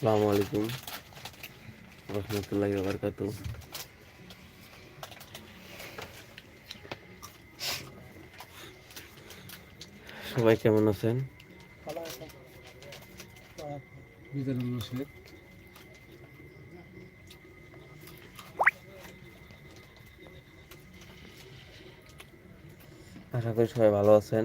আসসালামু আলাইকুম। রহমতুল্লাহি বারকাত সবাই কেমন আছেন? আশা করি সবাই ভালো আছেন।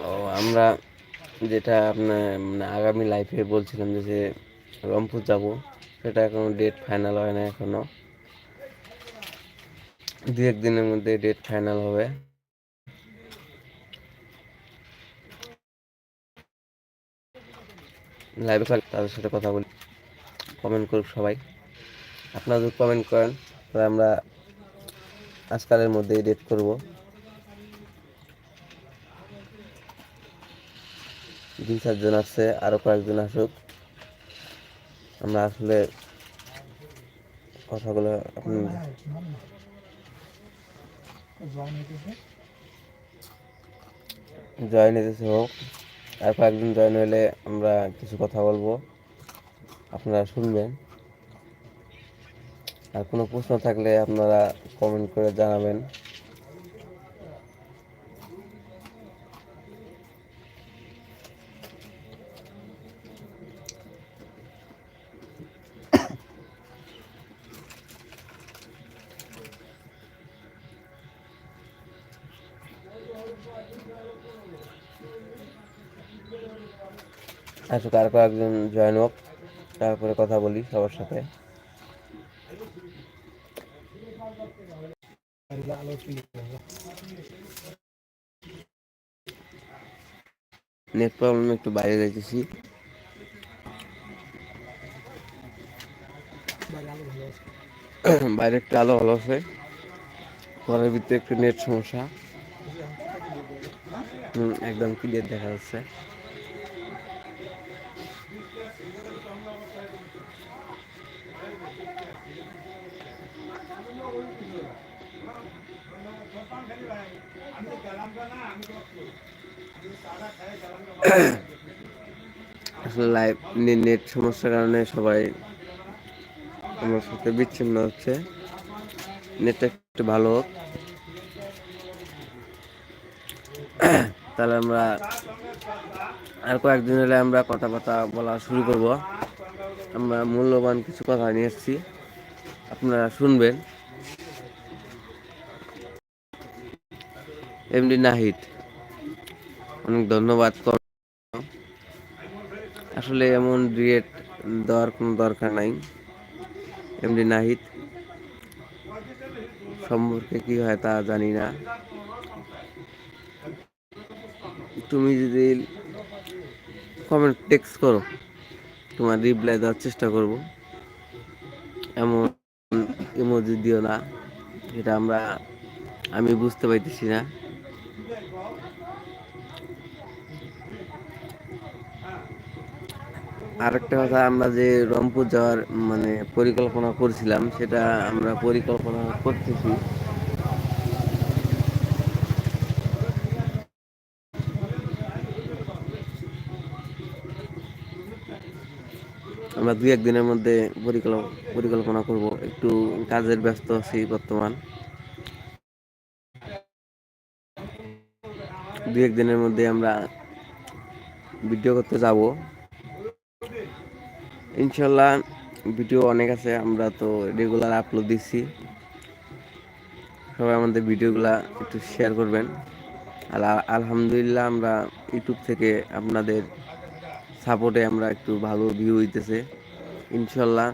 ও, আমরা যেটা আপনার মানে আগামী লাইফে বলছিলাম যে রংপুর যাব। সেটা এখনও ডেট ফাইনাল হয় না এখনও। দু একদিনের মধ্যে ডেট ফাইনাল হবে। লাইভে তাদের সাথে কথা বলি। কমেন্ট করুক সবাই। আপনারা যদি কমেন্ট করেন, তাহলে আমরা আজকালের মধ্যেই ডেট করব। দুই চারজন আসছে আরও কয়েকজন আসুক। আমরা আসলে কথাগুলো আপনি জয়েন নিতেছে হোক, আর কয়েকদিন জয়েন হলে আমরা কিছু কথা বলব। আপনারা শুনবেন। আর কোনো প্রশ্ন থাকলে আপনারা কমেন্ট করে জানাবেন। আসুক আর কয়েকজন জয়েন হোক, তারপরে কথা বলি সবার সাথে। নেট প্রবলেম একটু বাইরে যাইতেছি। বাইরে একটু আলো ভালো আছে। ঘরের ভিতরে একটু নেট সমস্যা। একদম ক্লিয়ার দেখা যাচ্ছে। লাইভ নেট সমস্যার কারণে সবাই আমার সাথে বিচ্ছিন্ন হচ্ছে। নেটটা একটু ভালো হোক। তাহলে আমরা আর কয়েকদিন হলে আমরা কথাবার্তা বলা শুরু করব। আমরা মূল্যবান কিছু কথা নিয়ে এসেছি। আপনারা শুনবেন। এমডি নাহিদ। অনেক ধন্যবাদ আসলে এমন ডিয়েট দেওয়ার কোনো দরকার নাই। এমডি নাহিদ। সম্পর্কে কি হয় তা জানি না। তুমি যদি কমেন্ট টেক্সট করো, তোমার রিপ্লাই দেওয়ার চেষ্টা করব। এমন ইমোজি দিও না এটা আমরা আমি বুঝতে পারতেছি না। আরেকটা কথা, আমরা যে রংপুর যাওয়ার মানে পরিকল্পনা করছিলাম, সেটা আমরা পরিকল্পনা করতেছি। আমরা দুই একদিনের মধ্যে পরিকল্পনা করব। একটু কাজের ব্যস্ত আছি বর্তমান। দুই একদিনের মধ্যে আমরা ভিডিও করতে যাব। ইনশাল্লাহ ভিডিও অনেক আছে, আমরা তো রেগুলার আপলোড দিচ্ছি। সবাই আমাদের ভিডিওগুলা একটু শেয়ার করবেন। আর আলহামদুলিল্লাহ আমরা ইউটিউব থেকে আপনাদের সাপোর্টে আমরা একটু ভালো ভিউ হইতেছে, ইনশাল্লাহ।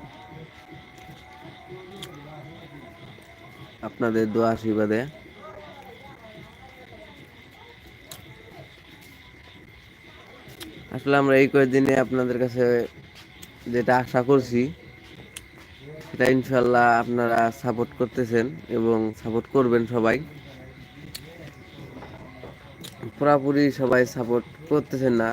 আপনাদের দোয়া আশীর্বাদে। আসলে আমরা এই কয়েকদিনে আপনাদের কাছে যেটা আশা করছি এটা ইনশাল্লাহ আপনারা সাপোর্ট করতেছেন এবং সাপোর্ট করবেন সবাই। পুরাপুরি সবাই সাপোর্ট করতেছেন না।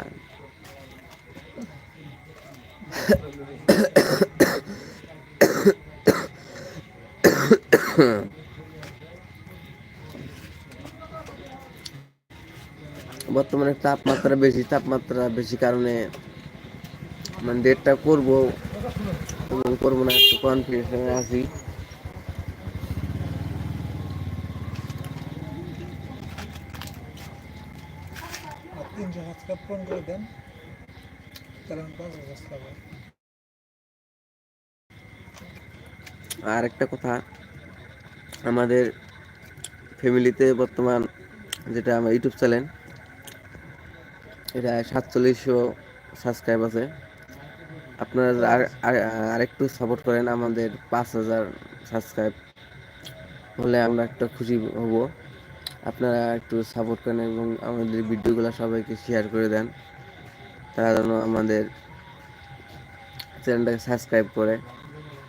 বর্তমানে তাপমাত্রা বেশি তাপমাত্রা বেশি কারণে মানে ডেটটা করব। এবং করব না একটু কনফিউশনে আছি। আর তিনশো সাবস্ক্রাইব ফোন করে দেন তাহলে পাঁচ হাজার পাবো। আর একটা কথা আমাদের ফ্যামিলিতে বর্তমান যেটা আমার ইউটিউব চ্যানেল এটা সাতচল্লিশশো সাবস্ক্রাইব আছে। আপনারা আর- আর- আরেকটু সাপোর্ট করেন আমাদের পাঁচ হাজার সাবস্ক্রাইব হলে আমরা একটা খুশি হব। আপনারা একটু সাপোর্ট করেন এবং আমাদের ভিডিওগুলো সবাইকে শেয়ার করে দেন। তারা যেন আমাদের চ্যানেলটাকে সাবস্ক্রাইব করে।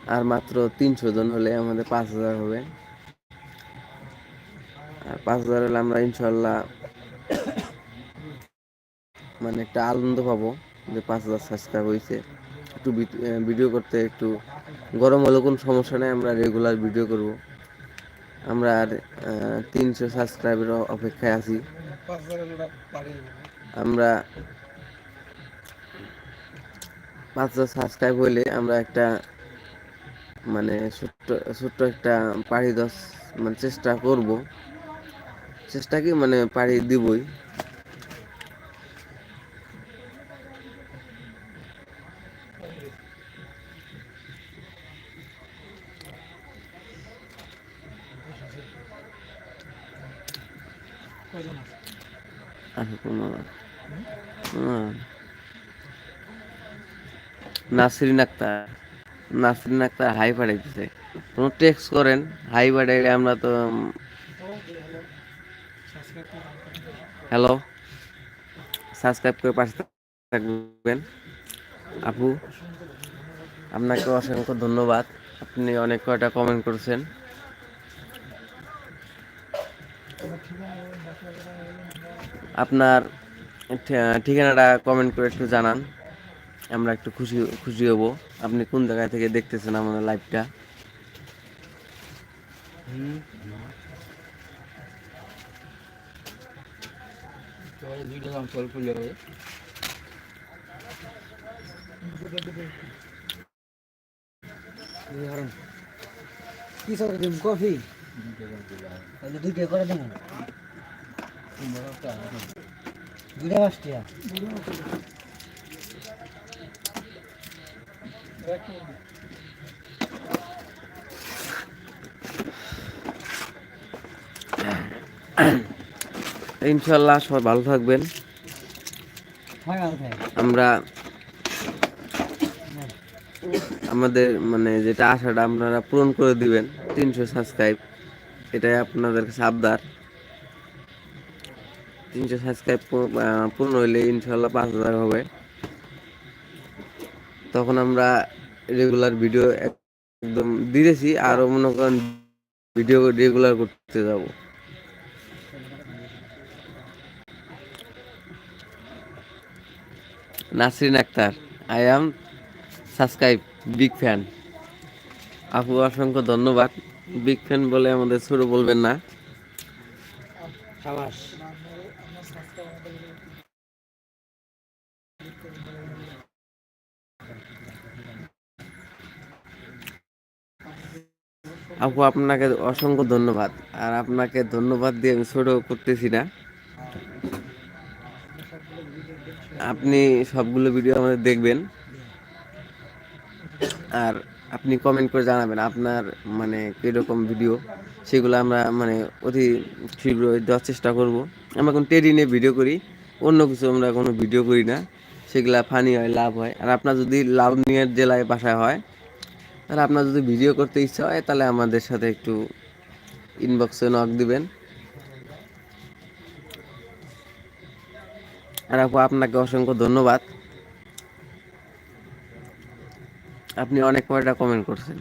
আর মাত্র তিনশো জন হলে আমাদের পাঁচ হাজার হবে। আর পাঁচ হাজার হলে আমরা ইনশাল্লাহ মানে একটা আনন্দ পাবো যে পাঁচ হাজার সাবস্ক্রাইব হয়েছে। একটু ভিডিও করতে একটু গরম হলে, কোনো সমস্যা নেই, আমরা রেগুলার ভিডিও করব। আমরা আর তিনশো সাবস্ক্রাইবের অপেক্ষায় আছি। আমরা পাঁচ হাজার সাবস্ক্রাইব হইলে আমরা একটা মানে ছোট্ট ছোট্ট একটা পাড়ি দশ মানে চেষ্টা করব। চেষ্টা কি মানে পাড়ি দিবই কজন আছে আর কোনো হুম। নাসরিন আক্তার। নাসরিন আক্তার হাই পাঠাইতেছে। কোনো টেক্সট করেন, হাই পাঠাইলে আমরা তো হ্যালো সাবস্ক্রাইব করে পাশে থাকবেন। আপু, আপনাকে অসংখ্য ধন্যবাদ। আপনি অনেক কয়টা কমেন্ট করেছেন। আপনার ঠিকানাটা কমেন্ট করে একটু জানান। আমরা একটু খুশি খুশি হব। আপনি কোন জায়গা থেকে দেখতেছেন আমাদের লাইভটা কি কফি করে দেন। ইনশাল্লাহ সবাই ভালো থাকবেন। আমরা আমাদের মানে যেটা আশাটা আপনারা পূরণ করে দিবেন তিনশো সাবস্ক্রাইব এটাই আপনাদের কাছে আবদার। তিনশো সাবস্ক্রাইব পূর্ণ হইলে ইনশাল্লাহ পাঁচ হাজার হবে। তখন আমরা রেগুলার ভিডিও একদম দিয়েছি আরও মনে করেন ভিডিও রেগুলার করতে যাব। Nasrin Akter I am subscribe big fan আপু, অসংখ্য ধন্যবাদ। বিগ ফ্যান বলে আমাদের ছোট বলবেন না। সাবাস। আপু, আপনাকে অসংখ্য ধন্যবাদ। আর আপনাকে ধন্যবাদ দিয়ে আমি ছোট করতেছি না। আপনি সবগুলো ভিডিও আমাদের দেখবেন। আর আপনি কমেন্ট করে জানাবেন আপনার মানে কীরকম ভিডিও সেগুলো আমরা মানে অতি শীঘ্রই দেওয়ার চেষ্টা করব। আমরা এখন টেডি নিয়ে ভিডিও করি। অন্য কিছু আমরা কোনো ভিডিও করি না। সেগুলা ফানি হয়, লাভ হয়। আর আপনার যদি লাভ নিয়ে জেলায় বাসায় হয় আর আপনার যদি ভিডিও করতে ইচ্ছা হয়, তাহলে আমাদের সাথে একটু ইনবক্সে নক দিবেন। আর আপু, আপনাকে অসংখ্য ধন্যবাদ। আপনি অনেক কয়টা কমেন্ট করছেন?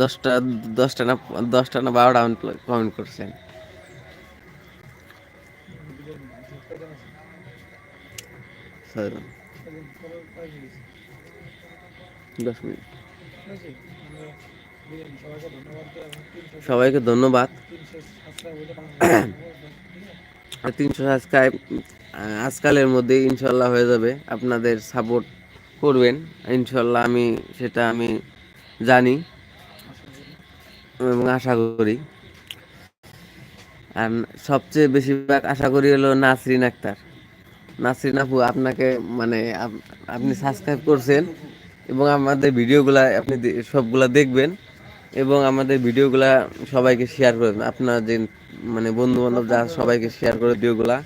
দশটা দশটা না দশটা না বারোটা কমেন্ট করছেন। সরি দশ মিনিট। সবাইকে ধন্যবাদ। তিনশো সাবস্ক্রাইব আজকালের মধ্যে ইনশাল্লাহ হয়ে যাবে। আপনাদের সাপোর্ট করবেন। ইনশাল্লাহ আমি, সেটা আমি জানি এবং আশা করি। আর সবচেয়ে বেশিরভাগ আশা করি হলো নাসরিন আক্তার। নাসরিন আপু, আপনাকে মানে আপনি সাবস্ক্রাইব করছেন। এবং আমাদের ভিডিওগুলা আপনি সবগুলা দেখবেন এবং আমাদের ভিডিওগুলা সবাইকে শেয়ার করবেন আপনার যে মানে বন্ধু বান্ধব যা সবাইকে শেয়ার করে ভিডিওগুলা।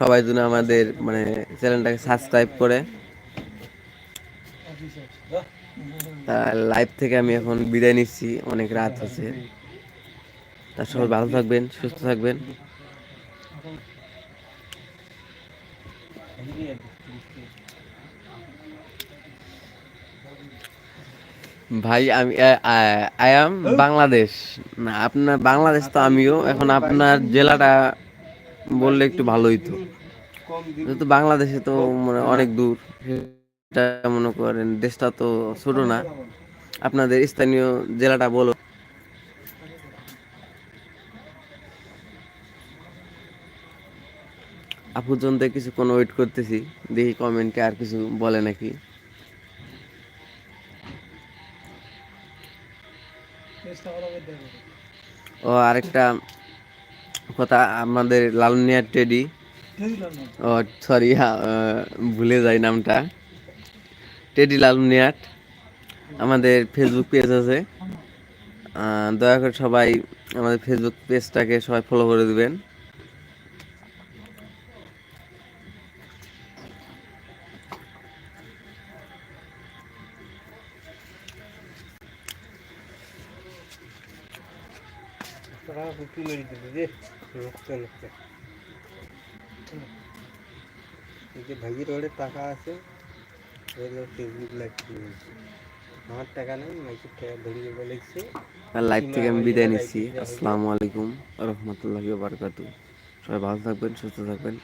সবাই যেন আমাদের মানে চ্যানেলটাকে সাবস্ক্রাইব করে। লাইভ থেকে আমি এখন বিদায় নিচ্ছি। অনেক রাত হচ্ছে তার সবাই ভালো থাকবেন, সুস্থ থাকবেন। ভাই আমি আই এম বাংলাদেশ। না আপনার বাংলাদেশ তো আমিও। এখন আপনার জেলাটা বললে একটু ভালো হইতো যেহেতু বাংলাদেশে তো মানে অনেক দূর সেটা মনে করেন দেশটা তো ছোট না। আপনাদের স্থানীয় জেলাটা বলো। আপু জনতে কিছুক্ষণ ওয়েট করতেছি। দেখি কমেন্টে আর কিছু বলে নাকি। ও, আরেকটা কথা, আমাদের লালনিয়া টেডি। ও সরি ভুলে যাই নামটা। টেডি লালনিয়াট আমাদের ফেসবুক পেজ আছে। দয়া করে সবাই আমাদের ফেসবুক পেজটাকে সবাই ফলো করে দিবেন। তুলে দিতে যে? রক্তে রক্তে এই যে ভাগির রোডে টাকা আছে ওগুলো ফেসবুক লাইভ আমার টাকা নেই মাইকের টাকা ধরিয়ে বলেছে আর লাইভ থেকে আমি বিদায় নিচ্ছি। আসসালামু আলাইকুম রহমতুল্লাহি বারকাতু সবাই ভালো থাকবেন সুস্থ থাকবেন।